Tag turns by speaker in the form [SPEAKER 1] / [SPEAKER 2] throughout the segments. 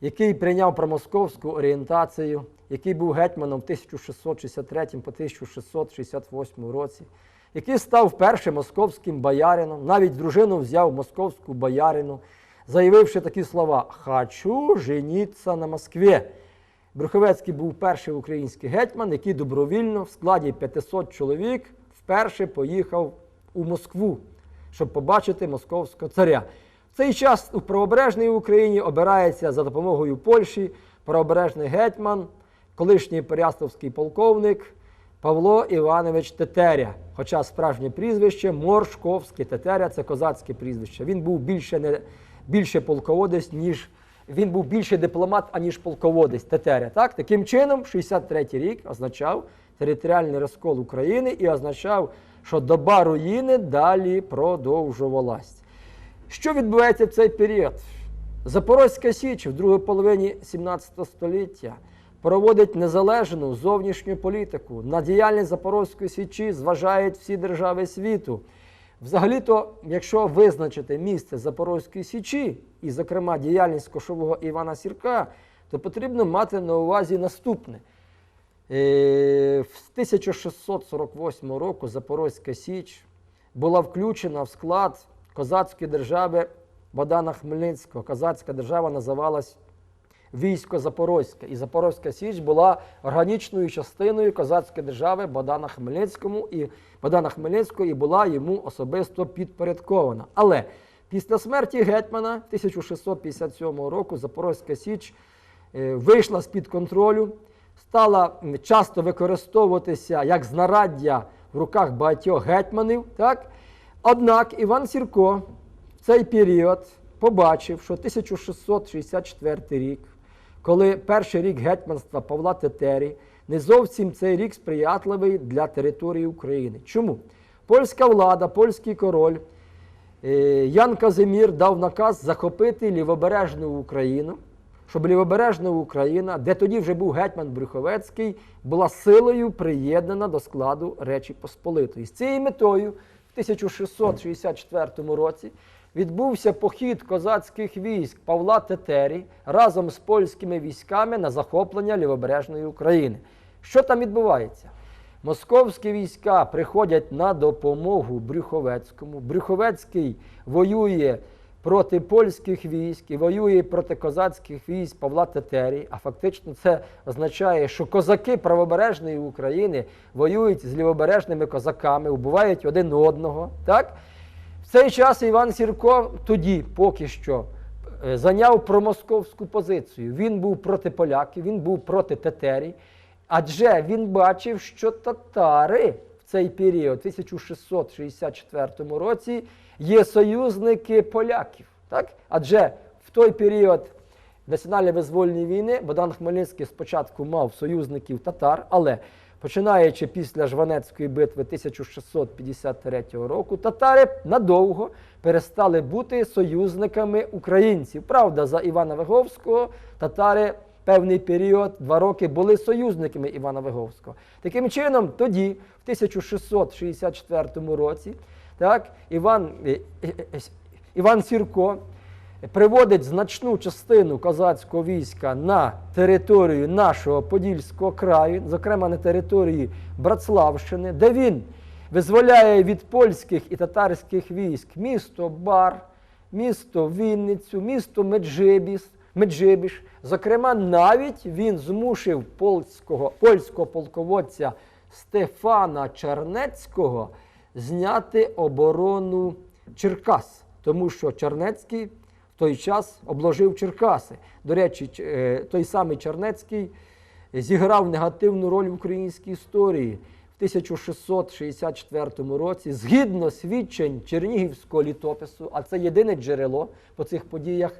[SPEAKER 1] який прийняв промосковську орієнтацію, який був гетьманом в 1663 по 1668 році, який став першим московським боярином, навіть дружину взяв московську боярину, заявивши такі слова «Хочу женіться на Москві». Брюховецький був перший український гетьман, який добровільно в складі 500 чоловік вперше поїхав у Москву, щоб побачити московського царя. Цей час у правобережній Україні обирається за допомогою Польщі правобережний гетьман, колишній Перяславський полковник Павло Іванович Тетеря. Хоча справжнє прізвище Моршковський Тетеря це козацьке прізвище. Він був більше не більше полководець, ніж він був більше дипломат, аніж полководець Тетеря. Так? Таким чином, 63-й рік означав територіальний розкол України і означав, що доба руїни далі продовжувалась. Що відбувається в цей період? Запорозька Січ в другій половині 17 століття проводить незалежну зовнішню політику. На діяльність Запорозької Січі зважають всі держави світу. Взагалі-то, якщо визначити місце Запорозької Січі, і, зокрема, діяльність кошового Івана Сірка, то потрібно мати на увазі наступне. Е, В 1648 року Запорозька Січ була включена в склад козацької держави Богдана Хмельницького. Козацька держава називалась Військо Запорозьке. І Запорозька Січ була органічною частиною козацької держави Богдана Хмельницькому і Богдана Хмельницького і була йому особисто підпорядкована. Але після смерті гетьмана 1657 року Запорозька Січ е, вийшла з-під контролю, стала часто використовуватися як знараддя в руках багатьох гетьманів. Так? Однак Іван Сірко в цей період побачив, що 1664 рік, коли перший рік гетьманства Павла Тетері, не зовсім цей рік сприятливий для території України. Чому? Польська влада, польський король е, Ян Казимір дав наказ захопити лівобережну Україну, щоб лівобережна Україна, де тоді вже був гетьман Брюховецький, була силою приєднана до складу Речі Посполитої. З цією метою 1664 році відбувся похід козацьких військ Павла Тетері разом з польськими військами на захоплення лівобережної України. Що там відбувається? Московські війська приходять на допомогу Брюховецькому. Брюховецький воює проти польських військ і воює проти козацьких військ Павла Тетері. А фактично це означає, що козаки правобережної України воюють з лівобережними козаками, вбивають один одного. Так? В цей час Іван Сірко тоді поки що е, зайняв промосковську позицію. Він був проти поляків, він був проти Тетері, адже він бачив, що татари цей період, в 1664 році, є союзники поляків. Так? Адже в той період національно-визвольної війни Богдан Хмельницький спочатку мав союзників татар, але починаючи після Жванецької битви 1653 року, татари надовго перестали бути союзниками українців. Правда, за Івана Виговського татари певний період, два роки, були союзниками Івана Виговського. Таким чином, тоді, в 1664 році, так, Іван, е, е, е, Іван Сірко приводить значну частину козацького війська на територію нашого Подільського краю, зокрема на території Братславщини, де він визволяє від польських і татарських військ місто Бар, місто Вінницю, місто Меджибіс, Меджибіш. Зокрема, навіть він змусив польського, польського полководця Стефана Чернецького зняти оборону Черкас, тому що Чернецький в той час обложив Черкаси. До речі, е, той самий Чернецький зіграв негативну роль в українській історії. В 1664 році, згідно свідчень Чернігівського літопису, а це єдине джерело по цих подіях,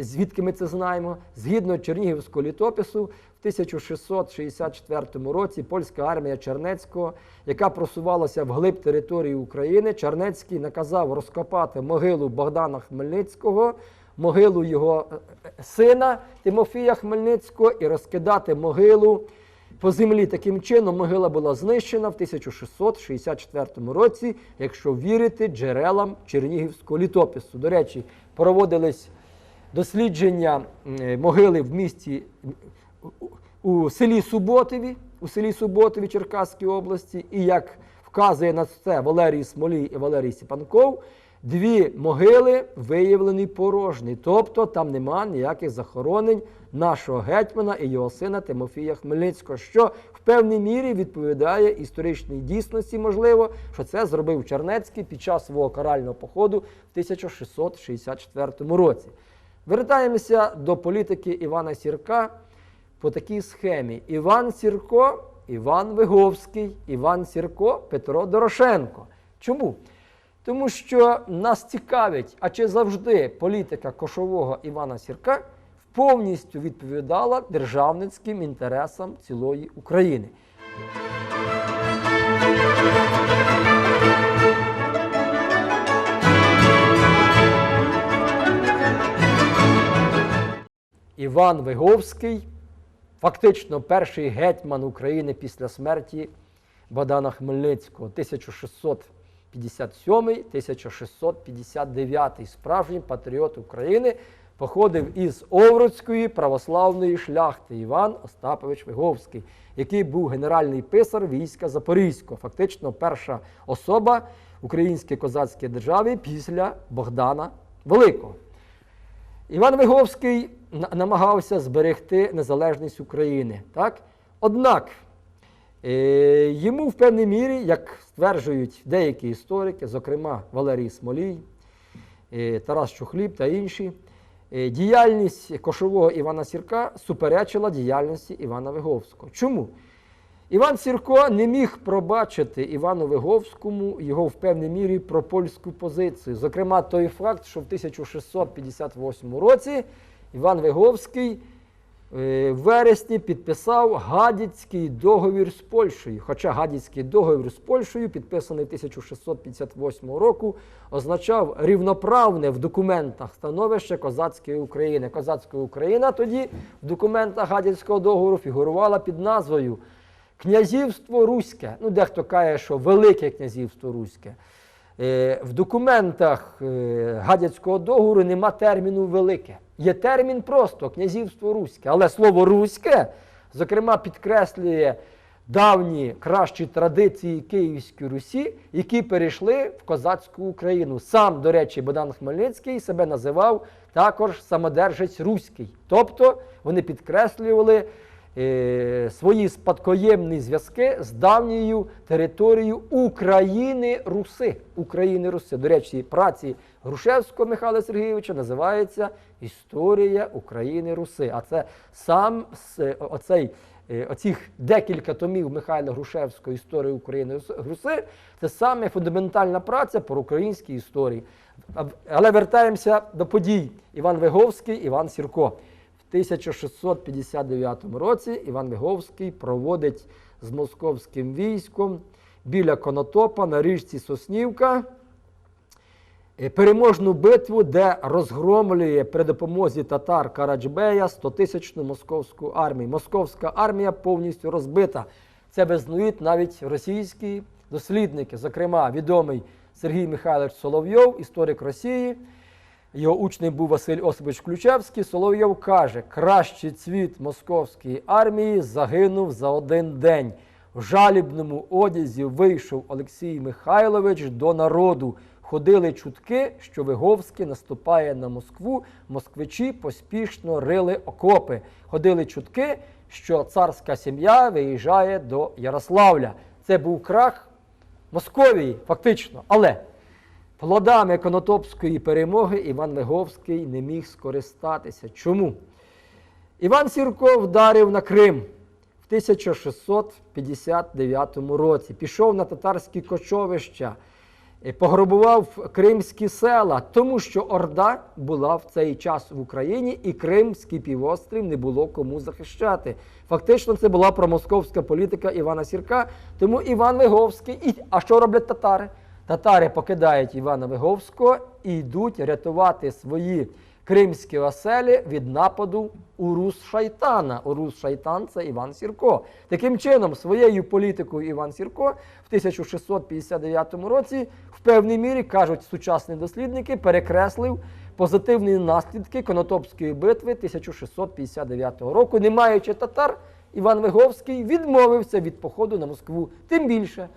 [SPEAKER 1] звідки ми це знаємо, згідно Чернігівського літопису, в 1664 році польська армія Чернецького, яка просувалася вглиб території України, Чернецький наказав розкопати могилу Богдана Хмельницького, могилу його е, е, сина Тимофія Хмельницького і розкидати могилу по землі. Таким чином могила була знищена в 1664 році, якщо вірити джерелам Чернігівського літопису. До речі, проводились дослідження е, могили в місті у- селі Суботові, у селі Суботові Черкаської області, і як вказує на це Валерій Смолій і Валерій Сіпанков, дві могили виявлені порожні. Тобто там нема ніяких захоронень нашого гетьмана і його сина Тимофія Хмельницького, що в певній мірі відповідає історичній дійсності, можливо, що це зробив Чернецький під час свого карального походу в 1664 році. Вертаємося до політики Івана Сірка по такій схемі: Іван Сірко, Іван Виговський, Іван Сірко, Петро Дорошенко. Чому? Тому що нас цікавить, а чи завжди політика кошового Івана Сірка повністю відповідала державницьким інтересам цілої України. Іван Виговський, фактично перший гетьман України після смерті Богдана Хмельницького, 1657-1659, справжній патріот України, походив із Овруцької православної шляхти Іван Остапович Виговський, який був генеральний писар війська Запорізького, фактично перша особа української козацької держави після Богдана Великого. Іван Виговський намагався зберегти незалежність України. Так? Однак е, йому в певній мірі, як стверджують деякі історики, зокрема Валерій Смолій, е, Тарас Чухліб та інші, е, діяльність кошового Івана Сірка суперечила діяльності Івана Виговського. Чому? Іван Сірко не міг пробачити Івану Виговському його в певній мірі пропольську позицію. Зокрема, той факт, що в 1658 році Іван Виговський е, в вересні підписав Гадяцький договір з Польщею. Хоча Гадяцький договір з Польщею, підписаний 1658 року, означав рівноправне в документах становище козацької України. Козацька Україна тоді в документах Гадяцького договору фігурувала під назвою Князівство Руське. Ну, дехто каже, що Велике князівство Руське. Е, В документах е, Гадяцького договору нема терміну велике. Є термін просто князівство Руське. Але слово Руське, зокрема, підкреслює давні кращі традиції Київської Русі, які перейшли в козацьку Україну. Сам, до речі, Богдан Хмельницький себе називав також самодержець Руський. Тобто вони підкреслювали свої спадкоємні зв'язки з давньою територією України Руси. України Руси. До речі, праці Грушевського Михайла Сергійовича називається Історія України Руси. А це сам оцей. е, Оцих декілька томів Михайла Грушевського історії України Рус- Руси це саме фундаментальна праця про українській історії. Але вертаємося до подій. Іван Виговський, Іван Сірко. В 1659 році Іван Виговський проводить з московським військом біля Конотопа на річці Соснівка е, переможну битву, де розгромлює при допомозі татар Караджбея 100-тисячну московську армію. Московська армія повністю розбита. Це визнають навіть російські дослідники, зокрема відомий Сергій Михайлович Соловйов, історик Росії. Його учнем був Василь Осипович Ключевський. Соловйов каже, кращий цвіт московської армії загинув за один день. В жалібному одязі вийшов Олексій Михайлович до народу. Ходили чутки, що Виговський наступає на Москву. Москвичі поспішно рили окопи. Ходили чутки, що царська сім'я виїжджає до Ярославля. Це був крах Московії, фактично. Але Плодами Конотопської перемоги Іван Виговський не міг скористатися. Чому? Іван Сірко вдарив на Крим в 1659 році. Пішов на татарські кочовища, е, пограбував кримські села, тому що Орда була в цей час в Україні, і Кримський півострів не було кому захищати. Фактично, це була промосковська політика Івана Сірка. Тому Іван Виговський. І, а що роблять татари? Татари покидають Івана Виговського і йдуть рятувати свої кримські оселі від нападу урус шайтана. Урус шайтан це Іван Сірко. Таким чином, своєю політикою Іван Сірко в 1659 році в певній мірі кажуть сучасні дослідники, перекреслив позитивні наслідки Конотопської битви 1659 року. Не маючи татар, Іван Виговський відмовився від походу на Москву. Тим більше,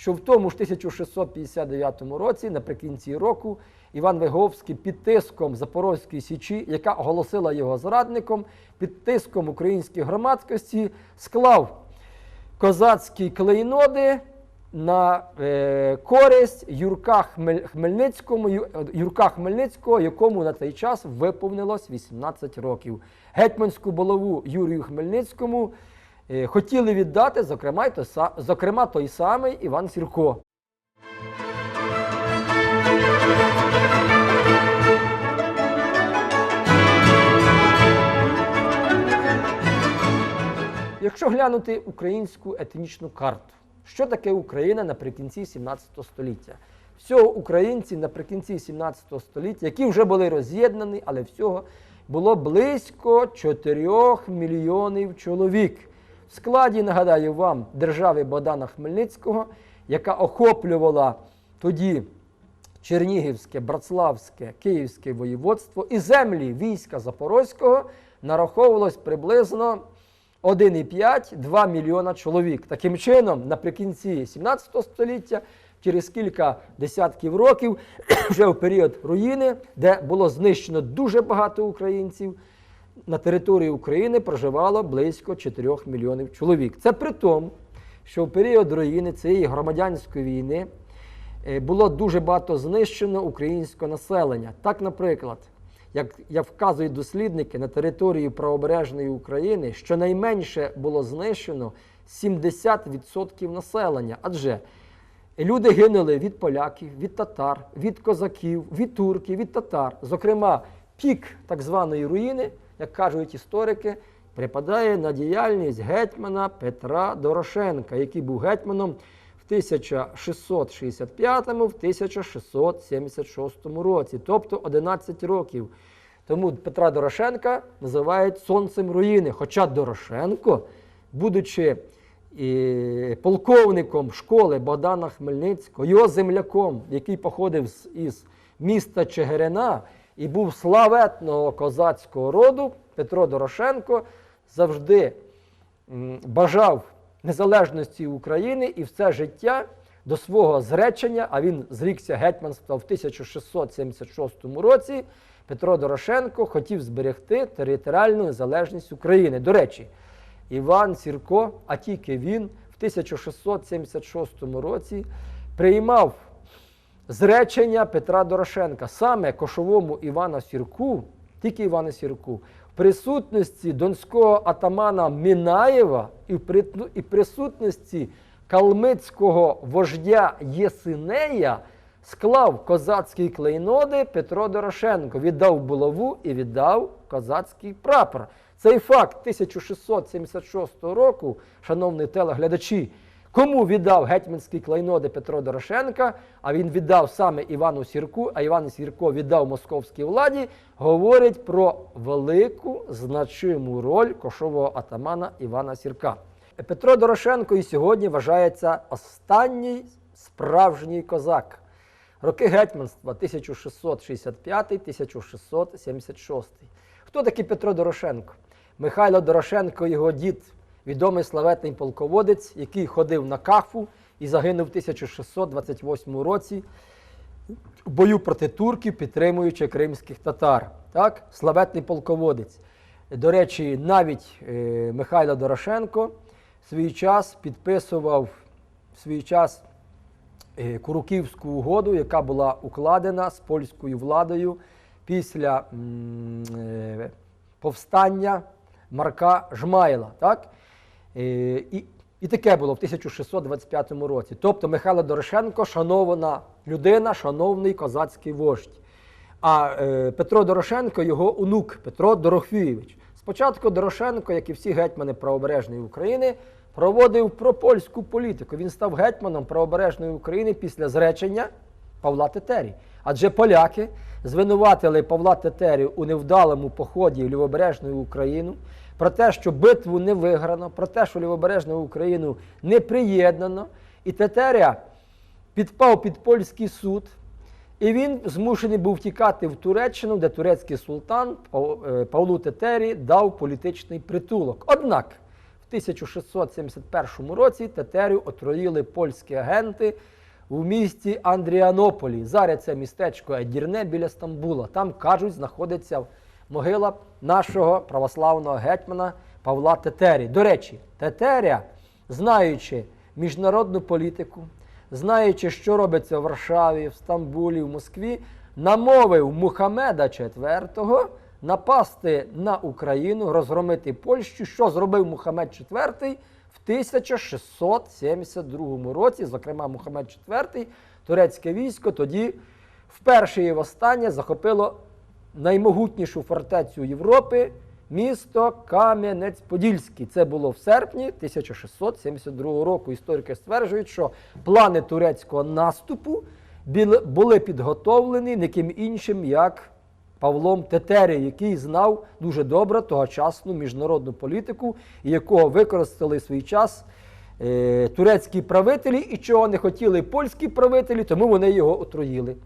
[SPEAKER 1] що в тому ж 1659 році, наприкінці року, Іван Виговський під тиском Запорозької січі, яка оголосила його зрадником, під тиском української громадськості склав козацькі клейноди на е, користь Юрка Хмельницькому, е, Юрка Хмельницького, якому на той час виповнилось 18 років. Гетьманську булаву Юрію Хмельницькому хотіли віддати, зокрема, зокрема, той самий Іван Сірко. Якщо глянути українську етнічну карту, що таке Україна наприкінці 17 століття? Всього українці наприкінці 17 століття, які вже були роз'єднані, але всього було близько 4 мільйонів чоловік. В складі, нагадаю вам, держави Богдана Хмельницького, яка охоплювала тоді Чернігівське, Братславське, Київське воєводство і землі війська Запорозького нараховувалось приблизно 1,5-2 мільйона чоловік. Таким чином, наприкінці 17 століття, через кілька десятків років, вже в період руїни, де було знищено дуже багато українців, на території України проживало близько 4 мільйонів чоловік. Це при тому, що в період руїни цієї громадянської війни е, було дуже багато знищено українського населення. Так, наприклад, як, як вказують дослідники, на території правобережної України щонайменше було знищено 70% населення. Адже люди гинули від поляків, від татар, від козаків, від турків, від татар. Зокрема, пік так званої руїни, як кажуть історики, припадає на діяльність гетьмана Петра Дорошенка, який був гетьманом в 1665-1676 році, тобто 11 років. Тому Петра Дорошенка називають сонцем руїни. Хоча Дорошенко, будучи і полковником школи Богдана Хмельницького, його земляком, який походив із міста Чигирина і був славетного козацького роду, Петро Дорошенко завжди бажав незалежності України і все життя до свого зречення, а він зрікся гетьманства в 1676 році. Петро Дорошенко хотів зберегти територіальну незалежність України. До речі, Іван Сірко, а тільки він в 1676 році приймав зречення Петра Дорошенка, саме кошовому Івана Сірку, тільки Івана Сірку, в присутності донського атамана Мінаєва і в присутності калмицького вождя Єсинея склав козацькі клейноди Петро Дорошенко, віддав булаву і віддав козацький прапор. Цей факт 1676 року, шановні телеглядачі, кому віддав гетьманські клейноди Петро Дорошенка, а він віддав саме Івану Сірку, а Іван Сірко віддав московській владі, говорить про велику значиму роль кошового атамана Івана Сірка. Петро Дорошенко і сьогодні вважається останній справжній козак. Роки гетьманства 1665-1676. Хто такий Петро Дорошенко? Михайло Дорошенко, його дід, відомий славетний полководець, який ходив на кафу і загинув в 1628 році в бою проти турків, підтримуючи кримських татар. Так? Славетний полководець. До речі, навіть е, Михайло Дорошенко в свій час підписував в свій час е, Куруківську угоду, яка була укладена з польською владою після е, повстання Марка Жмайла. Так? Е, І, і таке було в 1625 році. Тобто Михайло Дорошенко шанована людина, шановний козацький вождь. А е, Петро Дорошенко його онук Петро Дорохвійович. Спочатку Дорошенко, як і всі гетьмани правобережної України, проводив пропольську політику. Він став гетьманом правобережної України після зречення Павла Тетері. Адже поляки звинуватили Павла Тетері у невдалому поході в Лівобережну Україну, про те, що битву не виграно, про те, що Лівобережну Україну не приєднано. І Тетеря підпав під польський суд, і він змушений був тікати в Туреччину, де турецький султан е, Павлу Тетері дав політичний притулок. Однак в 1671 році Тетерю отруїли польські агенти у місті Андріанополі. Зараз це містечко Едірне біля Стамбула. Там, кажуть, знаходиться могила нашого православного гетьмана Павла Тетері. До речі, Тетеря, знаючи міжнародну політику, знаючи, що робиться в Варшаві, в Стамбулі, в Москві, намовив Мухамеда IV напасти на Україну, розгромити Польщу. Що зробив Мухамед IV в 1672 році? Зокрема, Мухамед IV, турецьке військо тоді вперше і востаннє захопило наймогутнішу фортецю Європи. Місто Кам'янець-Подільський. Це було в серпні 1672 року. Історики стверджують, що плани турецького наступу були підготовлені ніким іншим, як Павлом Тетері, який знав дуже добре тогочасну міжнародну політику, якого використали в свій час е, турецькі правителі, і чого не хотіли польські правителі, тому вони його отруїли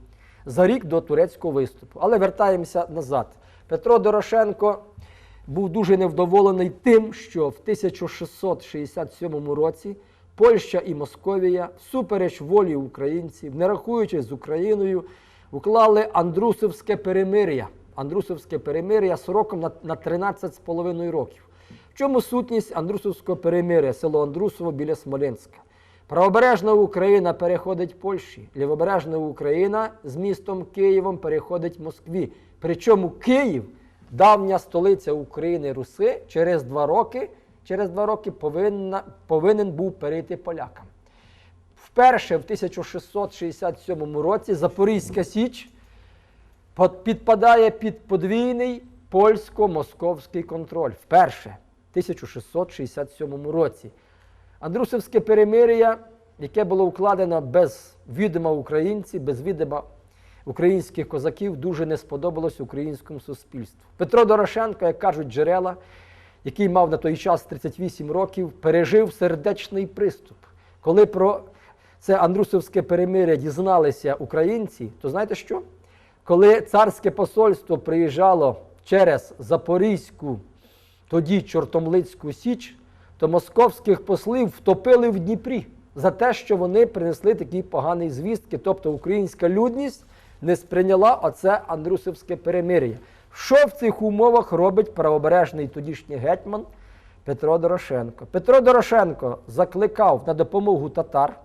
[SPEAKER 1] за рік до турецького виступу. Але вертаємося назад. Петро Дорошенко був дуже невдоволений тим, що в 1667 році Польща і Московія, всупереч волі українців, не рахуючись з Україною, уклали Андрусовське перемир'я. Андрусовське перемир'я сроком на, на 13,5 років. В чому сутність Андрусовського перемир'я, село Андрусово біля Смоленська? Правобережна Україна переходить Польщі, лівобережна Україна з містом Києвом переходить Москві. Причому Київ, давня столиця України Руси, через два роки, через два роки повинна, повинен був перейти полякам. Вперше в 1667 році Запорізька Січ підпадає під подвійний польсько-московський контроль. Вперше в 1667 році. Андрусовське перемир'я, яке було укладено без відома українців, без відома українських козаків, дуже не сподобалось українському суспільству. Петро Дорошенко, як кажуть джерела, який мав на той час 38 років, пережив сердечний приступ. Коли про це Андрусовське перемир'я дізналися українці, то знаєте що? Коли царське посольство приїжджало через Запорізьку, тоді Чортомлицьку Січ, то московських послів втопили в Дніпрі за те, що вони принесли такі погані звістки. Тобто українська людність не сприйняла оце Андрусовське перемир'я. Що в цих умовах робить правобережний тодішній гетьман Петро Дорошенко? Петро Дорошенко закликав на допомогу татар.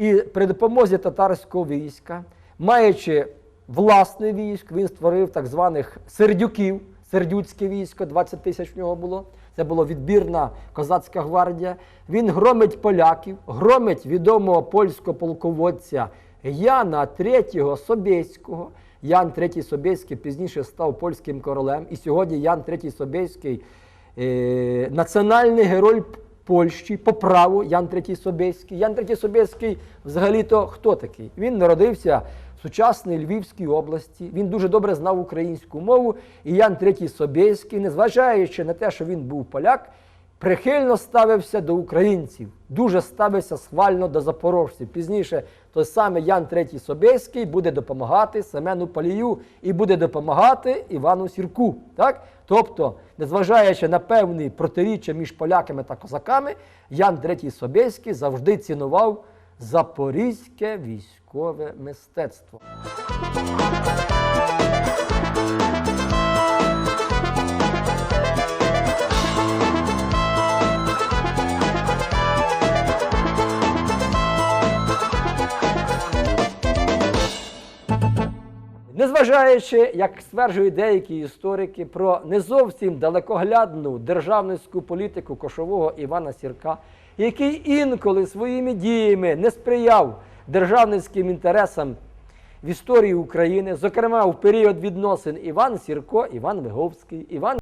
[SPEAKER 1] І при допомозі татарського війська, маючи власне військо, він створив так званих сердюків, сердюцьке військо, 20 тисяч в нього було. Це була відбірна козацька гвардія. Він громить поляків, громить відомого польського полководця Яна III Собєського. Ян III Собєський пізніше став польським королем. І сьогодні Ян III Собєський е, національний герой Польщі по праву Ян III Собєський. Ян III Собєський взагалі-то хто такий? Він народився в сучасній Львівській області. Він дуже добре знав українську мову. І Ян III Собєський, незважаючи на те, що він був поляк, прихильно ставився до українців, дуже ставився схвально до запорожців. Пізніше той самий Ян III Собєський буде допомагати Семену Палію і буде допомагати Івану Сірку. Так? Тобто, незважаючи на певні протиріччя між поляками та козаками, Ян III Собєський завжди цінував запорізьке військове мистецтво. Незважаючи, як стверджують деякі історики, про не зовсім далекоглядну державницьку політику кошового Івана Сірка, який інколи своїми діями не сприяв державницьким інтересам в історії України, зокрема в період відносин Іван Сірко, Іван Виговський, Іван